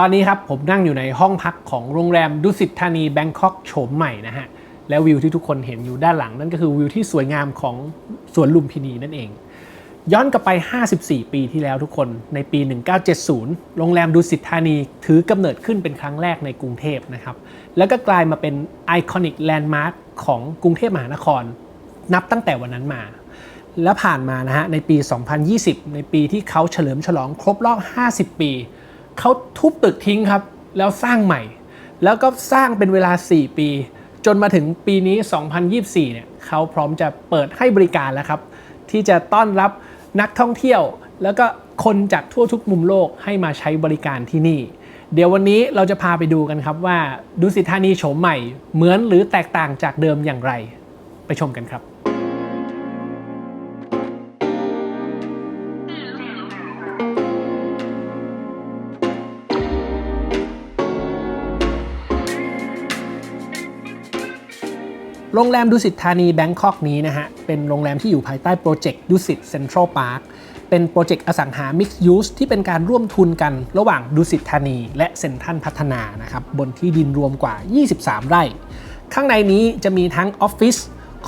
ตอนนี้ครับผมนั่งอยู่ในห้องพักของโรงแรมดุสิตธานีแบงคอกโฉมใหม่นะฮะ และวิวที่ทุกคนเห็นอยู่ด้านหลังนั่นก็คือวิวที่สวยงามของสวนลุมพินีนั่นเอง ย้อนกลับไป 54 ปีที่แล้วทุกคนในปี 1970 โรงแรมดุสิตธานีถือกำเนิดขึ้นเป็นครั้งแรกในกรุงเทพนะครับ แล้วก็กลายมาเป็นไอคอนิกแลนด์มาร์คของกรุงเทพมหานคร นับตั้งแต่วันนั้นมาแล้วผ่านมานะฮะในปี 2020 ในปีที่เขาเฉลิมฉลองครบรอบ 50 ปี เขาทุบตึกทิ้งครับ แล้วสร้างใหม่ แล้วก็สร้างเป็นเวลา 4 ปี จนมาถึงปีนี้ 2024 เนี่ยเขาพร้อมจะเปิดให้บริการแล้วครับ ที่จะต้อนรับนักท่องเที่ยว แล้วก็คนจากทั่วทุกมุมโลกให้มาใช้บริการที่นี่ เดี๋ยววันนี้เราจะพาไปดูกันครับว่าดุสิตธานีโฉมใหม่ เหมือนหรือแตกต่างจากเดิมอย่างไร ไปชมกันครับ โรงแรมดุสิตธานีแบงคอกนี้นะฮะ เป็นโรงแรมที่อยู่ภายใต้โปรเจกต์ดุสิตเซ็นทรัลพาร์คเป็นโปรเจกต์อสังหา Mixed Use ที่เป็นการร่วมทุนกันระหว่างดุสิตธานี และเซ็นทรัลพัฒนานะครับบนที่ดินรวมกว่า 23 ไร่ ข้างในนี้จะมีทั้งออฟฟิศ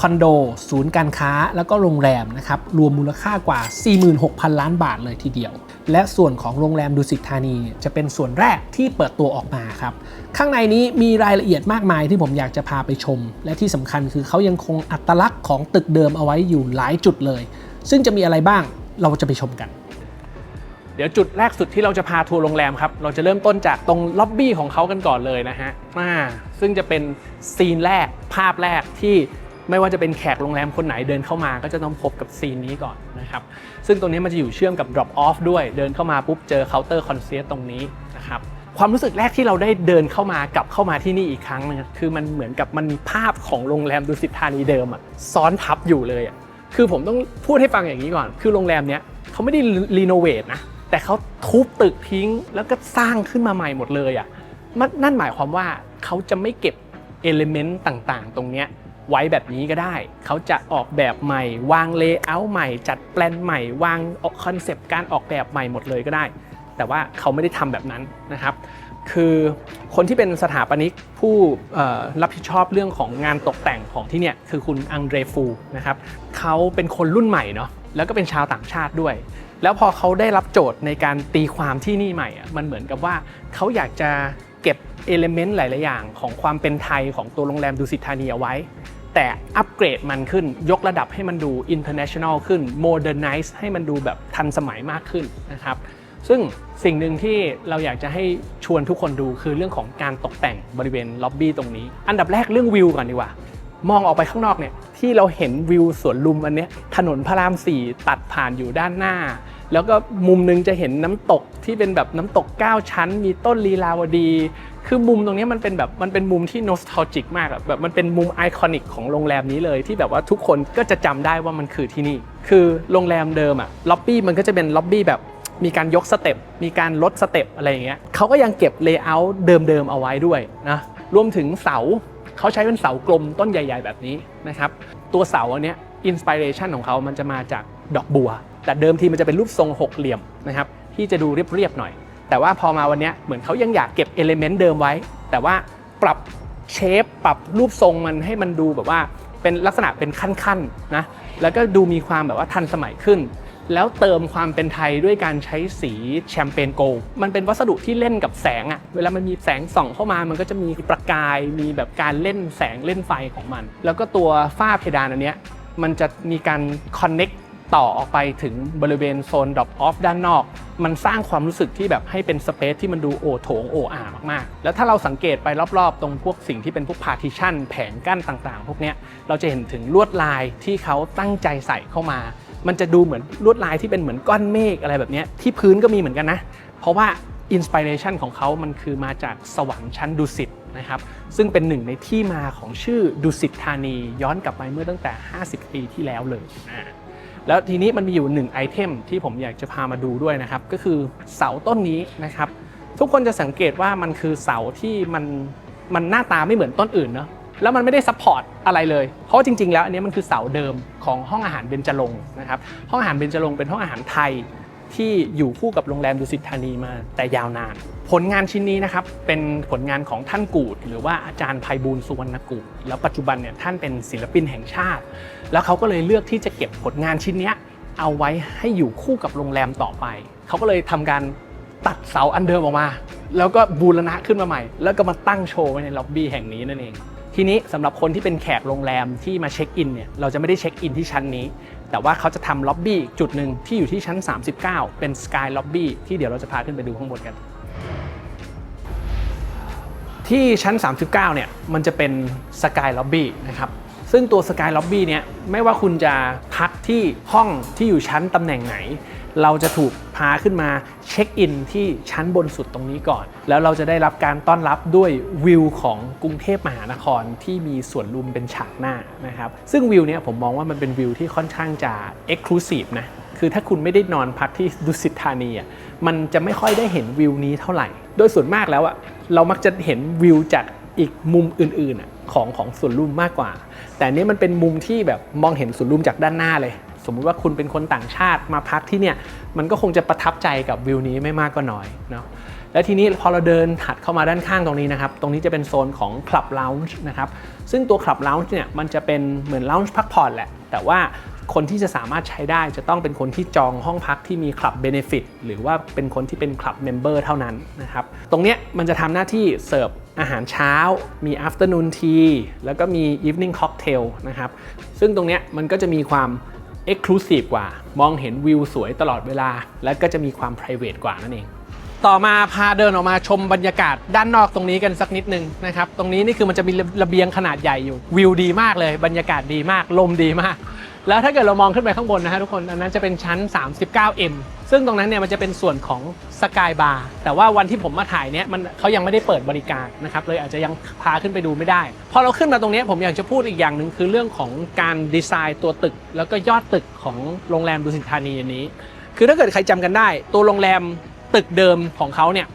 คอนโด ศูนย์การค้า แล้วก็โรงแรมนะครับรวมมูลค่ากว่า 46,000 ล้านบาทเลยทีเดียว และส่วนของโรงแรมดุสิตธานีจะเป็นส่วนแรกที่เปิดตัวออกมาครับ ข้างในนี้มีรายละเอียดมากมายที่ผมอยากจะพาไปชม และที่สำคัญคือเขายังคงอัตลักษณ์ของตึกเดิมเอาไว้อยู่หลายจุดเลย ซึ่งจะมีอะไรบ้างเราจะไปชมกัน เดี๋ยวจุดแรกสุดที่เราจะพาทัวร์โรงแรมครับ เราจะเริ่มต้นจากตรงล็อบบี้ของเขากันก่อนเลยนะฮะซึ่งจะเป็นซีนแรกภาพแรกที่ ไม่ว่าจะเป็นแขกโรงแรมคนไหนเดินเข้ามาก็จะต้องพบกับซีนนี้ก่อนนะครับซึ่งตรงนี้มันจะอยู่เชื่อมกับ drop off ด้วยเดินเข้ามาปุ๊บเจอเคาน์เตอร์คอนเซียตรงนี้นะครับความรู้สึกแรกที่เราได้เดินเข้ามากลับเข้ามาที่นี่อีกครั้งนึงคือมันเหมือนกับมันมีภาพของโรงแรมดุสิตธานีเดิมอะซ้อนทับอยู่เลยอะคือผมต้องพูดให้ฟังอย่างนี้ก่อน คือโรงแรมเนี้ยเขาไม่ได้รีโนเวทนะแต่เขาทุบตึกทิ้งแล้วก็สร้างขึ้นมาใหม่หมดเลยอะมันนั่นหมายความว่าเขาจะไม่เก็บเอลิเมนต์ต่างๆ ตรงเนี้ย ไว้แบบนี้ก็ได้ เขาจะออกแบบใหม่ วางเลเยอร์ใหม่ จัดแปลนใหม่ วางคอนเซปต์การออกแบบใหม่หมดเลยก็ได้ แต่ว่าเขาไม่ได้ทำแบบนั้นนะครับ คือคนที่เป็นสถาปนิกผู้รับผิดชอบเรื่องของงานตกแต่งของที่เนี่ยคือคุณอังเดรฟูนะครับเขาเป็นคนรุ่นใหม่เนาะแล้วก็เป็นชาวต่างชาติด้วย แล้วพอเขาได้รับโจทย์ในการตีความที่นี่ใหม่อะมันเหมือนกับว่าเขาอยากจะเก็บเอลิเมนต์หลาย ๆ อย่างของความเป็นไทยของตัวโรงแรมดุสิตธานีเอาไว้ แต่อัปเกรดมันขึ้นยกระดับให้มันดู international ขึ้น modernize ให้มันดูแบบทันสมัยมากขึ้นนะครับ ซึ่งสิ่งหนึ่งที่เราอยากจะให้ชวนทุกคนดูคือเรื่องของการตกแต่งบริเวณล็อบบี้ตรงนี้ อันดับแรกเรื่องวิวก่อนดีกว่ามองออกไปข้างนอกเนี่ยที่เราเห็นวิวสวนลุมอันเนี้ยถนนพระรามสี่ตัดผ่านอยู่ด้านหน้า แล้วก็มุมหนึงจะเห็นน้ำตกที่เป็นแบบน้ำตก 9 ชั้น มีต้นลีลาวดี คือมุมตรงนี้มันเป็นแบบมันเป็นมุมที่โนส t าจิกมากอะแบบมันเป็นมุมไอคอนิกของโรงแรมนี้เลยที่แบบว่าทุกคนก็จะจำได้ว่ามันคือที่นี่ คือโรงแรมเดิมอะล็อบบี้มันก็จะเป็นล็อบบี้แบบมีการยกสเต็ปมีการลดสเต็ปอะไรอย่างเงี้ยเขาก็ยังเก็บเลเยอร์เดิมๆเอาไว้ด้วยนะรวมถึงเสาเขาใช้เป็นเสากลมต้นใหญ่ ๆ แบบนี้นะครับตัวเสาอันเนี้ยอินสปิเรชันของเขามันจะมาจากดอกบัว แต่เดิมทีมันจะเป็นรูปทรงหกเหลี่ยมนะครับที่จะดูเรียบๆหน่อย แต่ว่าพอมาวันนี้เหมือนเขายังอยากเก็บเอลิเมนต์เดิมไว้ แต่ว่าปรับเชฟปรับรูปทรงมันให้มันดูแบบว่าเป็นลักษณะเป็นขั้นๆนะแล้วก็ดูมีความแบบว่าทันสมัยขึ้น แล้วเติมความเป็นไทยด้วยการใช้สีแชมเปญโกลมันเป็นวัสดุที่เล่นกับแสงอะเวลามันมีแสงส่องเข้ามามันก็จะมีประกายมีแบบการเล่นแสงเล่นไฟของมัน แล้วก็ตัวฝ้าเพดานอันเนี้ยมันจะมีการคอนเน็กต่อออกไปถึงบริเวณโซนด r อ p ออฟด้านนอก มันสร้างความรู้สึกที่แบบให้เป็นสเปซที่มันดูโอโถงโออามากๆ แล้วถ้าเราสังเกตไปรอบๆ ตรงพวกสิ่งที่เป็นพวกพาร์ติชันแผงกั้นต่างๆ พวกเนี้ยเราจะเห็นถึงลวดลายที่เขาตั้งใจใส่เข้ามา มันจะดูเหมือนลวดลายที่เป็นเหมือนก้อนเมฆอะไรแบบเนี้ยที่พื้นก็มีเหมือนกันนะ เพราะว่าอินสปิเรชันของเขามันคือมาจากสวรรค์ชั้นดุสิตนะครับซึ่งเป็นหนึ่งในที่มาของชื่อดุสิตธานีย้อนกลับไปเมื่อตั้งแต่ 50 ปีที่แล้วเลยอ่า แล้วทีนี้มันมีอยู่หนึ่งไอเทมที่ผมอยากจะพามาดูด้วยนะครับ ก็คือเสาต้นนี้นะครับ ทุกคนจะสังเกตว่ามันคือเสาที่มันมันหน้าตาไม่เหมือนต้นอื่นเนาะแล้วมันไม่ได้ซัพพอร์ตอะไรเลย เพราะว่าจริงๆ แล้วอันนี้มันคือเสาเดิมของห้องอาหารเบญจรงค์นะครับ ห้องอาหารเบญจรงค์เป็นห้องอาหารไทยที่อยู่คู่กับโรงแรมดุสิตธานีมาแต่ยาวนาน ผลงานชิ้นนี้นะครับเป็นผลงานของท่านกูด หรือว่าอาจารย์ภัยบูลย์สุวรรณกูดแล้วปัจจุบันเนี่ยท่านเป็นศิลปินแห่งชาติ แล้วเขาก็เลยเลือกที่จะเก็บผลงานชิ้นนี้เอาไว้ให้อยู่คู่กับโรงแรมต่อไป เขาก็เลยทำการตัดเสาอันเดิมออกมา แล้วก็บูรณะขึ้นมาใหม่ แล้วก็มาตั้งโชว์ไว้ในล็อบบี้แห่งนี้นั่นเอง ทีนี้สำหรับคนที่เป็นแขกโรงแรมที่มาเช็คอินเนี่ย เราจะไม่ได้เช็คอินที่ชั้นนี้ แต่ว่าเขาจะทำล็อบบี้จุดหนึ่งที่อยู่ที่ชั้น 39 เป็นสกายล็อบบี้ที่เดี๋ยวเราจะพาขึ้นไปดูข้างบนกัน ที่ชั้น 39 เนี่ย มันจะเป็นสกายล็อบบี้นะครับ ซึ่งตัวสกายล็อบบี้เนี่ยไม่ว่าคุณจะพักที่ห้องที่อยู่ชั้นตำแหน่งไหน เราจะถูกพาขึ้นมาเช็คอินที่ชั้นบนสุดตรงนี้ก่อน แล้วเราจะได้รับการต้อนรับด้วยวิวของกรุงเทพมหานครที่มีสวนลุมเป็นฉากหน้านะครับซึ่งวิวเนี้ยผมมองว่ามันเป็นวิวที่ค่อนข้างจะ Exclusive นะคือถ้าคุณไม่ได้นอนพักที่ดุสิตธานีอะมันจะไม่ค่อยได้เห็นวิวนี้เท่าไหร่ โดยส่วนมากแล้วอะเรามักจะเห็นวิวจากอีกมุมอื่นๆอะ ของของสวนลุมมากกว่า แต่อันนี้มันเป็นมุมที่แบบมองเห็นสวนลุมจากด้านหน้าเลย สมมุติว่าคุณเป็นคนต่างชาติมาพักที่เนี่ยมันก็คงจะประทับใจกับวิวนี้ไม่มากก็น้อยเนาะแล้วทีนี้พอเราเดินถัดเข้ามาด้านข้างตรงนี้นะครับ ตรงนี้จะเป็นโซนของ Club Lounge นะครับ ซึ่งตัว Club Lounge เนี่ยมันจะเป็นเหมือน Lounge พักผ่อนแหละ แต่ว่า คนที่จะสามารถใช้ได้จะต้องเป็นคนที่จองห้องพักที่มี Club Benefit หรือว่าเป็นคนที่เป็น Club Member เท่านั้นนะครับ ตรงเนี้ยมันจะทำหน้าที่เสิร์ฟอาหารเช้า มี Afternoon Tea แล้วก็มี Evening Cocktail นะครับ ซึ่งตรงเนี้ยมันก็จะมีความ Exclusive กว่า มองเห็นวิวสวยตลอดเวลา และก็จะมีความ private กว่านั่นเองต่อมาพาเดินออกมาชมบรรยากาศด้านนอกตรงนี้กันสักนิดนึงนะครับ ตรงนี้นี่คือมันจะมีระเบียงขนาดใหญ่อยู่ วิวดีมากเลย บรรยากาศดีมาก ลมดีมาก แล้วถ้าเกิดเรามองขึ้นไปข้างบนนะฮะทุกคนอันนั้นจะเป็นชั้น 39M ซึ่งตรงนั้นเนี่ยมันจะเป็นส่วนของสกายบาร์แต่ว่าวันที่ผมมาถ่ายเนี่ยมันเขายังไม่ได้เปิดบริการนะครับเลยอาจจะยังพาขึ้นไปดูไม่ได้ พอเราขึ้นมาตรงนี้ผมอยากจะพูดอีกอย่างหนึ่งคือเรื่องของการดีไซน์ตัวตึก แล้วก็ยอดตึกของโรงแรมดุสิตธานีอันนี้ คือถ้าเกิดใครจำกันได้ ตัวโรงแรมตึกเดิมของเขาเนี่ย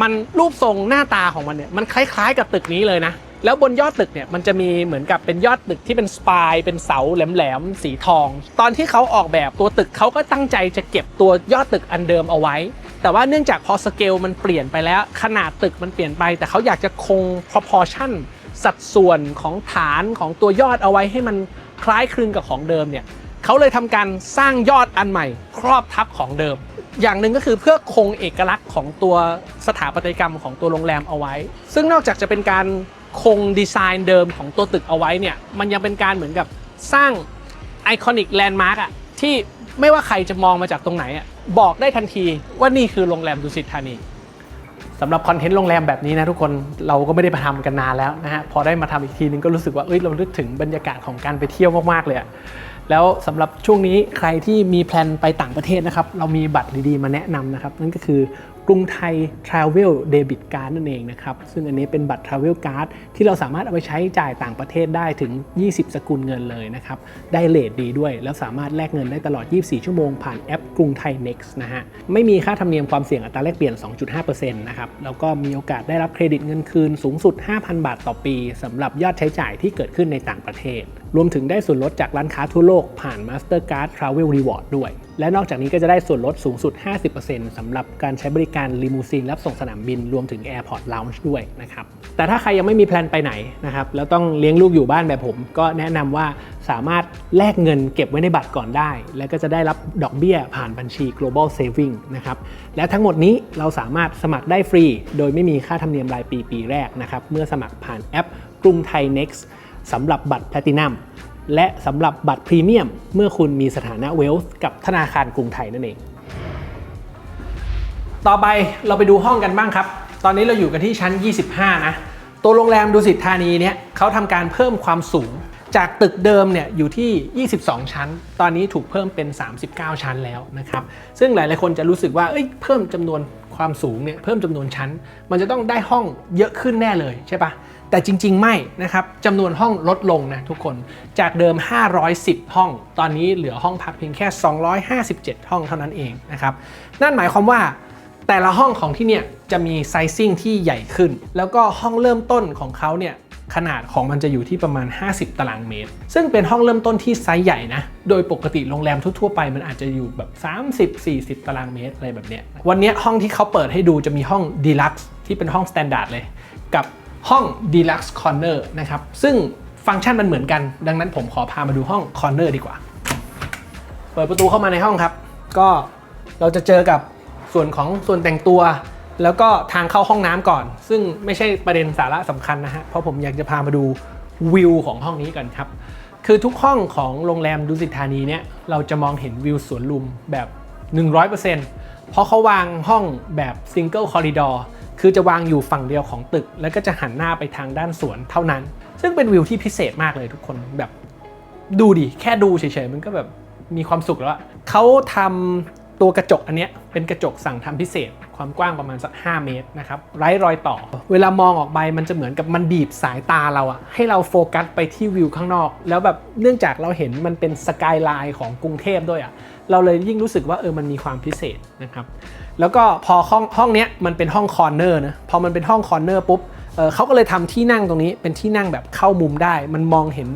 มันรูปทรงหน้าตาของมันเนี่ยมันคล้ายๆกับตึกนี้เลยนะ แล้วบนยอดตึกเนี่ยมันจะมีเหมือนกับเป็นยอดตึกที่เป็นสปายเป็นเสาแหลมๆสีทอง ตอนที่เขาออกแบบตัวตึกเขาก็ตั้งใจจะเก็บตัวยอดตึกอันเดิมเอาไว้ แต่ว่าเนื่องจากพอสเกลมันเปลี่ยนไปแล้ว ขนาดตึกมันเปลี่ยนไป แต่เขาอยากจะคง proportion สัดส่วนของฐานของตัวยอดเอาไว้ให้มันคล้ายคลึงกับของเดิมเนี่ยเขาเลยทำการสร้างยอดอันใหม่ ครอบทับของเดิม อย่างหนึ่งก็คือเพื่อคงเอกลักษณ์ของตัวสถาปัตยกรรมของตัวโรงแรมเอาไว้ ซึ่งนอกจากจะเป็นการ คงดีไซน์เดิมของตัวตึกเอาไว้เนี่ย มันยังเป็นการเหมือนกับสร้างไอคอนิกแลนด์มาร์กอะที่ไม่ว่าใครจะมองมาจากตรงไหนอะบอกได้ทันทีว่านี่คือโรงแรมดุสิตธานีสำหรับคอนเทนต์โรงแรมแบบนี้นะทุกคนเราก็ไม่ได้มาทำกันนานแล้วนะฮะพอได้มาทำอีกทีนึงก็รู้สึกว่าเอ้ยเราลึกถึงบรรยากาศของการไปเที่ยวมากๆเลยอะแล้วสำหรับช่วงนี้ใครที่มีแพลนไปต่างประเทศนะครับเรามีบัตรดีๆมาแนะนำนะครับนั่นก็คือ รุงไทย Travel Debit Card นั่นเองนะครับ ซึ่งอันนี้เป็นบัตร Travel Card ที่เราสามารถเอาไปใช้จ่ายต่างประเทศได้ถึง 20 สกุลเงินเลยนะครับ ได้เลทดีด้วย แล้วสามารถแลกเงินได้ตลอด 24 ชั่วโมงผ่านแอปกรุงไทย Next นะฮะ ไม่มีค่าธรรมเนียมความเสี่ยงอัตราแลกเปลี่ยน 2.5%นะครับ แล้วก็มีโอกาสได้รับเครดิตเงินคืนสูงสุด 5,000 บาทต่อปีสำหรับยอดใช้จ่ายที่เกิดขึ้นในต่างประเทศ รวมถึงได้ส่วนลดจากร้านค้าทั่วโลกผ่าน Mastercard Travel Reward ด้วย และนอกจากนี้ก็จะได้ส่วนลดสูงสุด 50%สำหรับการใช้บริการลิมูซีนรับส่งสนามบินรวมถึง Airport Lounge ด้วยนะครับ แต่ถ้าใครยังไม่มีแพลนไปไหนนะครับแล้วต้องเลี้ยงลูกอยู่บ้านแบบผม ก็แนะนำว่าสามารถแลกเงินเก็บไว้ในบัตรก่อนได้ แล้วก็จะได้รับดอกเบี้ยผ่านบัญชี global saving นะครับ และทั้งหมดนี้เราสามารถสมัครได้ฟรี โดยไม่มีค่าธรรมเนียมรายปีปีแรกนะครับ เมื่อสมัครผ่านแอปกรุงไทย Next สำหรับบัตรแพลตินัม และสำหรับบัตรพรีเมียม เมื่อคุณมีสถานะเวลส์กับธนาคารกรุงไทยนั่นเอง ต่อไปเราไปดูห้องกันบ้างครับ ตอนนี้เราอยู่กันที่ชั้น 25 นะ ตัวโรงแรมดุสิตธานีเนี่ยเขาทำการเพิ่มความสูง จากตึกเดิมเนี่ยอยู่ที่ 22 ชั้น ตอนนี้ถูกเพิ่มเป็น 39 ชั้นแล้วนะครับ ซึ่งหลายๆคนจะรู้สึกว่าเอ้ยเพิ่มจำนวนความสูงเนี่ยเพิ่มจำนวนชั้น มันจะต้องได้ห้องเยอะขึ้นแน่เลยใช่ปะ แต่จริง ๆ ไม่นะครับจำนวนห้องลดลงนะทุกคนจากเดิม 510 ห้อง ตอนนี้เหลือห้องพักเพียงแค่ 257 ห้องเท่านั้นเองนะครับนั่นหมายความว่าแต่ละห้องของที่เนี่ยจะมีไซซิ่งที่ใหญ่ขึ้น แล้วก็ห้องเริ่มต้นของเขาเนี่ยขนาดของมันจะอยู่ที่ประมาณ 50 ตารางเมตร ซึ่งเป็นห้องเริ่มต้นที่ไซส์ใหญ่นะ โดยปกติโรงแรมทั่วๆไปมันอาจจะอยู่แบบ 30-40 ตารางเมตรอะไรแบบเนี้ย วันนี้ห้องที่เขาเปิดให้ดูจะมีห้อง Deluxe ที่เป็นห้อง Standard เลย กับ ห้อง Deluxe Corner นะครับ ซึ่งฟังก์ชันมันเหมือนกัน ดังนั้นผมขอพามาดูห้อง Corner ดีกว่า เปิดประตูเข้ามาในห้องครับ ก็เราจะเจอกับส่วนของส่วนแต่งตัว แล้วก็ทางเข้าห้องน้ำก่อน ซึ่งไม่ใช่ประเด็นสาระสำคัญนะฮะ เพราะผมอยากจะพามาดูวิวของห้องนี้กันครับ คือทุกห้องของโรงแรมดุสิตธานีเนี่ยเราจะมองเห็นวิวสวนลุมแบบ 100%เพราะเขาวางห้องแบบซิงเกิลคอริดอร์ คือจะวางอยู่ฝั่งเดียวของตึก แล้วก็จะหันหน้าไปทางด้านสวนเท่านั้น ซึ่งเป็นวิวที่พิเศษมากเลยทุกคนแบบดูดิแค่ดูเฉยๆมันก็แบบมีความสุขแล้วเขาทำตัวกระจกอันเนี้ยเป็นกระจกสั่งทำพิเศษ ความกว้างประมาณสัก 5 เมตรนะครับไร้รอยต่อ เวลามองออกไปมันจะเหมือนกับมันบีบสายตาเราอะให้เราโฟกัสไปที่วิวข้างนอก แล้วแบบเนื่องจากเราเห็นมันเป็นสกายไลน์ของกรุงเทพด้วยอะ เราเลยยิ่งรู้สึกว่าเออมันมีความพิเศษนะครับแล้วก็พอห้องห้องเนี้ยมันเป็นห้องคอร์เนอร์นะพอมันเป็นห้องคอร์เนอร์ปุ๊บเออเขาก็เลยทำที่นั่งตรงนี้เป็นที่นั่งแบบเข้ามุมได้ มันมองเห็น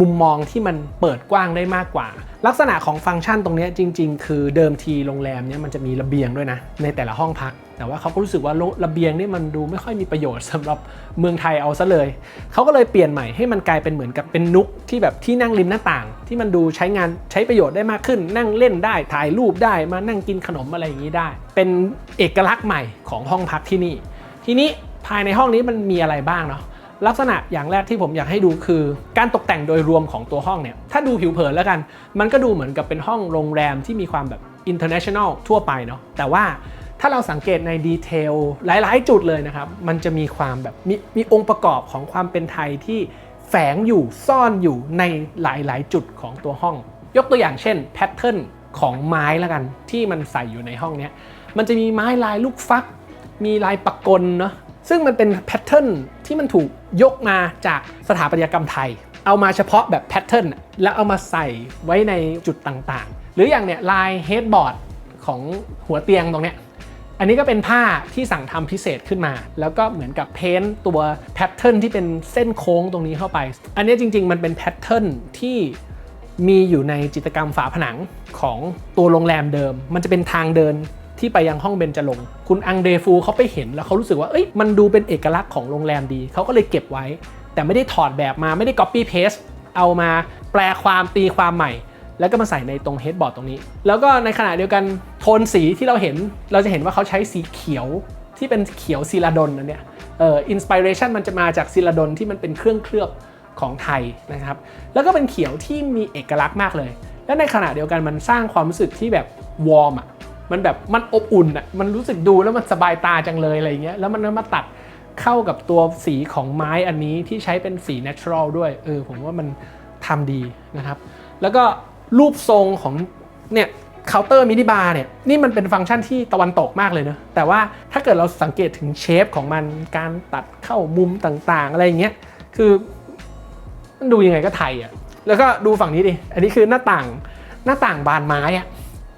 มุมมองที่มันเปิดกว้างได้มากกว่า ลักษณะของฟังก์ชันตรงนี้จริง ๆ คือเดิมทีโรงแรมเนี้ยมันจะมีระเบียงด้วยนะในแต่ละห้องพัก แต่ว่าเขาก็รู้สึกว่าระเบียงนี่มันดูไม่ค่อยมีประโยชน์สำหรับเมืองไทยเอาซะเลย เขาก็เลยเปลี่ยนใหม่ให้มันกลายเป็นเหมือนกับเป็นนุกที่แบบที่นั่งริมหน้าต่าง ที่มันดูใช้งานใช้ประโยชน์ได้มากขึ้น นั่งเล่นได้ถ่ายรูปได้มานั่งกินขนมอะไรอย่างนี้ได้ เป็นเอกลักษณ์ใหม่ของห้องพักที่นี่ ทีนี้ภายในห้องนี้มันมีอะไรบ้างเนาะลักษณะอย่างแรกที่ผมอยากให้ดูคือ การตกแต่งโดยรวมของตัวห้องเนี่ย ถ้าดูผิวเผินแล้วกัน มันก็ดูเหมือนกับเป็นห้องโรงแรมที่มีความแบบ international ทั่วไปเนาะแต่ว่า ถ้าเราสังเกตในดีเทลหลาย ๆ จุดเลยนะครับ มันจะมีความแบบมมีองค์ประกอบของความเป็นไทยที่แฝงอยู่ซ่อนอยู่ในหลาย ๆ จุดของตัวห้อง ยกตัวอย่างเช่นแพทเทิร์นของไม้ละกันที่มันใส่อยู่ในห้องนี้มันจะมีไม้ลายลูกฟัก มีลายปักกลเนาะซึ่งมันเป็นแพทเทิร์นที่มันถูกยกมาจากสถาปัตยกรรมไทย เอามาเฉพาะแบบแพทเทิร์นแล้วเอามาใส่ไว้ในจุดต่างๆ หรืออย่างเนี่ยลายเฮดบอร์ดของหัวเตียงตรงเนี้ย อันนี้ก็เป็นผ้าที่สั่งทำพิเศษขึ้นมา แล้วก็เหมือนกับเพ้นท์ตัวแพทเทิร์นที่เป็นเส้นโค้งตรงนี้เข้าไป อันนี้จริง ๆ มันเป็นแพทเทิร์นที่มีอยู่ในจิตรกรรมฝาผนังของตัวโรงแรมเดิม มันจะเป็นทางเดินที่ไปยังห้องเบญจรงค์คุณอังเดฟูเขาไปเห็นแล้วเขารู้สึกว่าเอ้ยมันดูเป็นเอกลักษณ์ของโรงแรมดี เขาก็เลยเก็บไว้ แต่ไม่ได้ถอดแบบมาไม่ได้ copy paste เอามาแปลความตีความใหม่ แล้วก็มาใส่ในตรงเฮดบอร์ดตรงนี้ แล้วก็ในขณะเดียวกัน โทนสีที่เราเห็นเราจะเห็นว่าเขาใช้สีเขียวที่เป็นเขียวซีลาดอนนะเนี่ยเอ่ออินสปิเรชันมันจะมาจากซีลาดอนที่มันเป็นเครื่องเคลือบของไทยนะครับ แล้วก็เป็นเขียวที่มีเอกลักษณ์มากเลย และในขณะเดียวกันมันสร้างความรู้สึกที่แบบวอร์มอะมันแบบมันอบอุ่นอะมันรู้สึกดูแล้วมันสบายตาจังเลยอะไรเงี้ยแล้วมันมาตัดเข้ากับตัวสีของไม้อันนี้ที่ใช้เป็นสี natural ด้วยเออผมว่ามันทำดีนะครับ แล้วก็รูปทรงของเนี่ย เคาน์เตอร์มินิบาร์เนี่ยนี่มันเป็นฟังก์ชันที่ตะวันตกมากเลยเนอะแต่ว่าถ้าเกิดเราสังเกตถึงเชฟของมันการตัดเข้ามุมต่างๆ อะไรอย่างเงี้ยคือมันดูยังไงก็ไทยอะแล้วก็ดูฝั่งนี้ดิอันนี้คือหน้าต่างหน้าต่างบานไม้อะ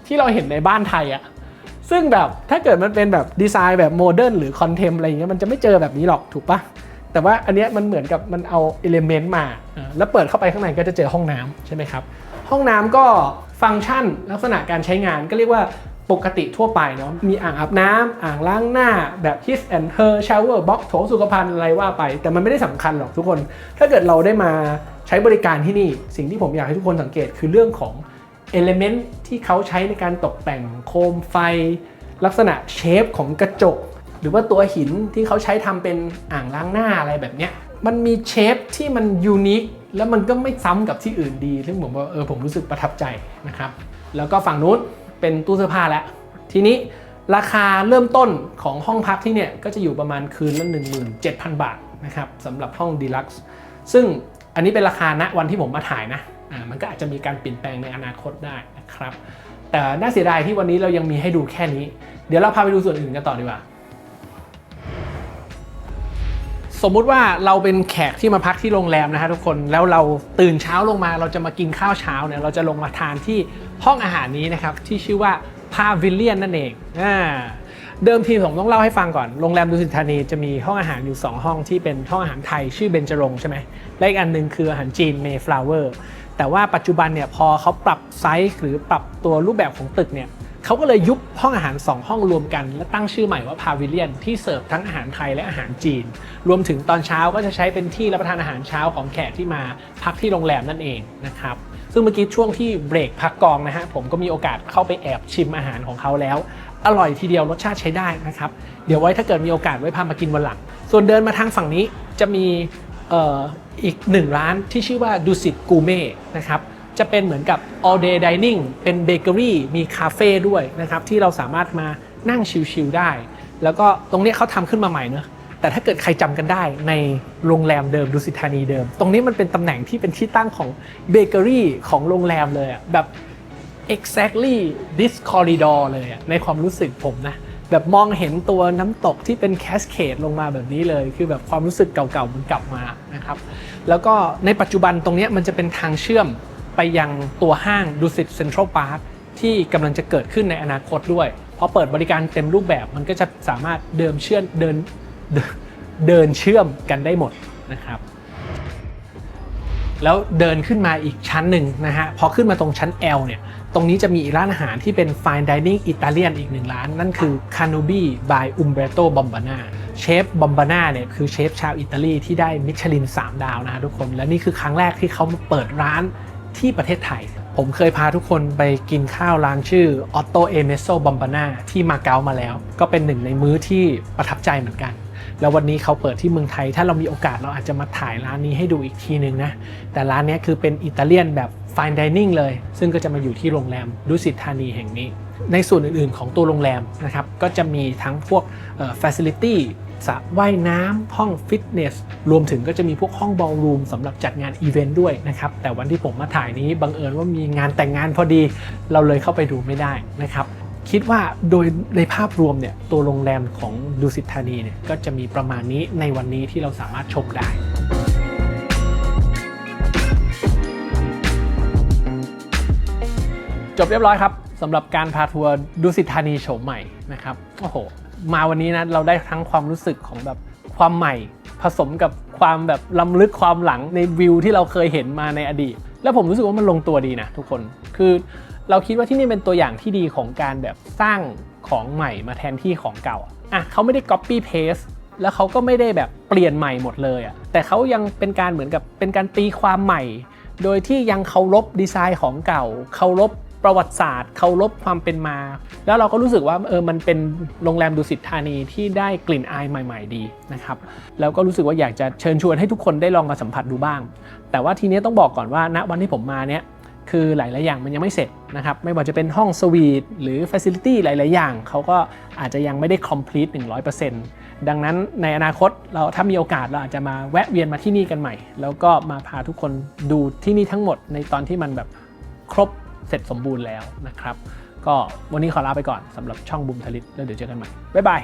ที่เราเห็นในบ้านไทยอะซึ่งแบบถ้าเกิดมันเป็นแบบดีไซน์แบบโมเดิร์นหรือคอนเทมอะไรอย่างเงี้ยมันจะไม่เจอแบบนี้หรอกถูกปะแต่ว่าอันเนี้ยมันเหมือนกับมันเอาเอลิเมนต์มาอ่าแล้วเปิดเข้าไปข้างในก็จะเจอห้องน้ำใช่ไหมครับ ห้องน้ำก็ฟังก์ชันลักษณะการใช้งานก็เรียกว่าปกติทั่วไปเนาะมีอ่างอาบน้ำอ่างล้างหน้าแบบ his and her shower box โถสุขภัณฑ์อะไรว่าไป แต่มันไม่ได้สำคัญหรอกทุกคน ถ้าเกิดเราได้มาใช้บริการที่นี่ สิ่งที่ผมอยากให้ทุกคนสังเกตคือเรื่องของเอลเมนต์ที่เขาใช้ในการตกแต่งโคมไฟ ลักษณะเชฟของกระจก หรือว่าตัวหินที่เขาใช้ทำเป็นอ่างล้างหน้าอะไรแบบเนี้ยมันมีเชฟที่มันยูนิค แล้วมันก็ไม่ซ้ำกับที่อื่นดี ซึ่งผมว่าเออผมรู้สึกประทับใจนะครับ แล้วก็ฝั่งนู้นเป็นตู้เสื้อผ้าแล้ว ทีนี้ราคาเริ่มต้นของห้องพักที่เนี่ย ก็จะอยู่ประมาณคืนละ 17,000 บาทนะครับสำหรับห้องดีลักซ์ซึ่งอันนี้เป็นราคาณวันที่ผมมาถ่ายนะอ่ามันก็อาจจะมีการเปลี่ยนแปลงในอนาคตได้นะครับ แต่น่าเสียดายที่วันนี้เรายังมีให้ดูแค่นี้ เดี๋ยวเราพาไปดูส่วนอื่นกันต่อดีกว่า สมมุติว่าเราเป็นแขกที่มาพักที่โรงแรมนะฮะทุกคนแล้วเราตื่นเช้าลงมาเราจะมากินข้าวเช้าเนี่ยเราจะลงมาทานที่ห้องอาหารนี้นะครับที่ชื่อว่าพาวิลเลียนนั่นเองอ่าเดิมทีผมต้องเล่าให้ฟังก่อน โรงแรมดุสิตธานีจะมีห้องอาหารอยู่ 2 ห้องที่เป็นห้องอาหารไทยชื่อเบญจรงใช่ไหมและอีกอันหนึ่งคืออาหารจีนเมฟลาเวอร์แต่ว่าปัจจุบันเนี่ยพอเขาปรับไซส์หรือปรับตัวรูปแบบของตึกเนี่ย เขาก็เลยยุบห้องอาหาร 2 ห้องรวมกัน และตั้งชื่อใหม่ว่าพาวิเลียนที่เสิร์ฟทั้งอาหารไทยและอาหารจีน รวมถึงตอนเช้าก็จะใช้เป็นที่รับประทานอาหารเช้าของแขกที่มาพักที่โรงแรมนั่นเองนะครับซึ่งเมื่อกี้ช่วงที่เบรกพักกองนะฮะผมก็มีโอกาสเข้าไปแอบชิมอาหารของเขาแล้ว อร่อยทีเดียวรสชาติใช้ได้นะครับเดี๋ยวไว้ถ้าเกิดมีโอกาสไว้พามากินวันหลัง ส่วนเดินมาทางฝั่งนี้จะมีอ,อ,อีกหนึ่งร้านที่ชื่อว่าดูสิตกูเม่นะครับ จะเป็นเหมือนกับ all day dining เป็นเบเกอรี่มีคาเฟ่ด้วยนะครับที่เราสามารถมานั่งชิลๆได้ แล้วก็ตรงนี้เขาทำขึ้นมาใหม่เนอะแต่ถ้าเกิดใครจำกันได้ในโรงแรมเดิมดุสิตธานีเดิม ตรงนี้มันเป็นตำแหน่งที่เป็นที่ตั้งของเบเกอรี่ของโรงแรมเลยอะแบบ exactly this corridor เลยอะในความรู้สึกผมนะ แบบมองเห็นตัวน้ำตกที่เป็นแคสเคดลงมาแบบนี้เลย คือแบบความรู้สึกเก่าๆมันกลับมานะครับ แล้วก็ในปัจจุบันตรงนี้มันจะเป็นทางเชื่อม ไปยังตัวห้างดุสิตเซ็นทรัลพาร์คที่กำลังจะเกิดขึ้นในอนาคตด้วยพอเปิดบริการเต็มรูปแบบมันก็จะสามารถเดิมเชื่อมเดินเดินเชื่อมกันได้หมดนะครับ แล้วเดินขึ้นมาอีกชั้นหนึ่งนะฮะพอขึ้นมาตรงชั้น L เนี่ยตรงนี้จะมีร้านอาหารที่เป็น fine dining อิตาเลียนอีกหนึ่งร้าน นั่นคือ Canubi by Umberto Bombana เชฟบอมบาน่าเนี่ยคือเชฟชาวอิตาลีที่ได้มิชลิน 3 ดาวนะฮะทุกคน และนี่คือครั้งแรกที่เขามาเปิดร้าน ที่ประเทศไทย ผมเคยพาทุกคนไปกินข้าวร้านชื่อออโตเอเมโซบอมบาน่าที่มาเก๊ามาแล้ว ก็เป็นหนึ่งในมื้อที่ประทับใจเหมือนกัน แล้ววันนี้เขาเปิดที่เมืองไทย ถ้าเรามีโอกาสเราอาจจะมาถ่ายร้านนี้ให้ดูอีกทีนึงนะ แต่ร้านนี้คือเป็นอิตาเลียนแบบ fine dining เลย ซึ่งก็จะมาอยู่ที่โรงแรมดุสิตธานีแห่งนี้ ในส่วนอื่นๆของตัวโรงแรมนะครับ ก็จะมีทั้งพวกเอ่อ facility สระว่ายน้ำห้องฟิตเนส รวมถึงก็จะมีพวกห้องบอลรูมสำหรับจัดงานอีเวนต์ด้วยนะครับ แต่วันที่ผมมาถ่ายนี้บังเอิญว่ามีงานแต่งงานพอดี เราเลยเข้าไปดูไม่ได้นะครับ คิดว่าโดยในภาพรวมเนี่ยตัวโรงแรมของดุสิตธานีเนี่ยก็จะมีประมาณนี้ในวันนี้ที่เราสามารถชมได้จบเรียบร้อยครับสำหรับการพาทัวร์ดุสิตธานีโฉมใหม่นะครับโอ้โหมาวันนี้นะเราได้ทั้งความรู้สึกของแบบความใหม่ ผสมกับความแบบล้ำลึกความหลังในวิวที่เราเคยเห็นมาในอดีต แล้วผมรู้สึกว่ามันลงตัวดีนะทุกคนคือ เราคิดว่าที่นี่เป็นตัวอย่างที่ดีของการแบบสร้างของใหม่มาแทนที่ของเก่าอะเขาไม่ได้ copy paste แล้วเขาก็ไม่ได้แบบเปลี่ยนใหม่หมดเลยอะแต่เขายังเป็นการเหมือนกับเป็นการตีความใหม่ โดยที่ยังเคารพดีไซน์ของเก่าเคารพประวัติศาสตร์เคารพความเป็นมา แล้วเราก็รู้สึกว่าเออมันเป็นโรงแรมดุสิตธานีที่ได้กลิ่นอายใหม่ ๆ ดีนะครับแล้วก็รู้สึกว่าอยากจะเชิญชวนให้ทุกคนได้ลองมาสัมผัสดูบ้าง แต่ว่าทีนี้ต้องบอกก่อนว่าณวันที่ผมมาเนี้ย คือหลาย ๆ อย่างมันยังไม่เสร็จนะครับ ไม่ว่าจะเป็นห้องสวีทหรือ Facility หลาย ๆ อย่าง เขาก็อาจจะยังไม่ได้ complete 100%ดังนั้นในอนาคตเราถ้ามีโอกาสเราอาจจะมาแวะเวียนมาที่นี่กันใหม่ แล้วก็มาพาทุกคนดูที่นี่ทั้งหมดในตอนที่มันแบบครบเสร็จสมบูรณ์แล้วนะครับ ก็วันนี้ขอลาไปก่อนสำหรับช่องบุมทลิตแล้วเดี๋ยวเจอกันใหม่บ๊ายบาย